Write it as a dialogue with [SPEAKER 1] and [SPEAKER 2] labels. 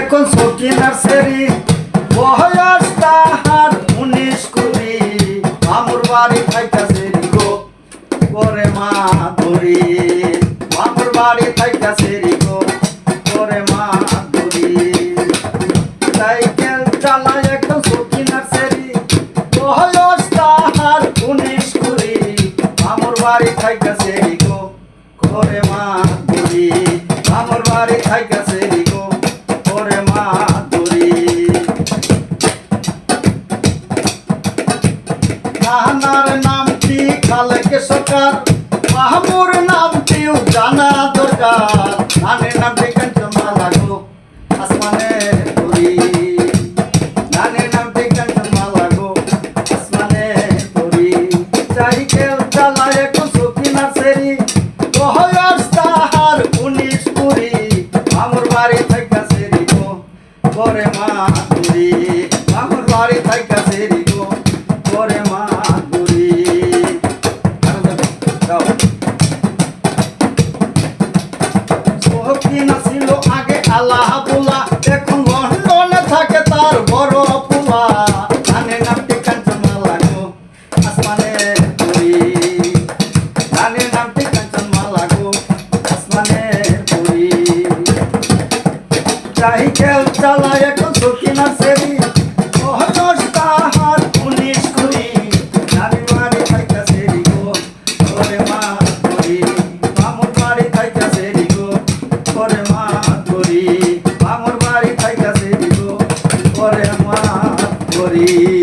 [SPEAKER 1] এখন সকিনার সেরি বয়স তাহার উনিশ কুড়ি। মামুর বাড়ি সেরি গো করে মা ধরি। মামুর বাড়ি সেরি গো করে মা ধরি। সাইকেল চালায় এখন সকিনার সেরি বয়স তাহার উনিশ কুড়ি। মামুর বাড়ি সেরি গো করে মা ধরি। মামুর বাড়ি নানার নামটি খালেক সরকার মাহমুর নামটিও জানা দরকার। নানের নামটি কাঞ্চনমালা গো, আসমানে ধরি নানের নামটি কাঞ্চনমালা গো, আসমানে ধরি সাইকেল চালায় এখন সকিনা সেরি বয়স তাহার উনিশ কুড়ি। মামুর বাড়ি থাকা সেরি গো করে মা ধরি মামুর বাড়ি আল্লাহ বুলা এখন থাকে তার বড় পুলা নানে নামটি কাঞ্চনমালা গো, আসমানে নানে নামটি কাঞ্চনমালা গো, আসমানে ধরি সাইকেল চালায় এখন সকিনা সে Maria.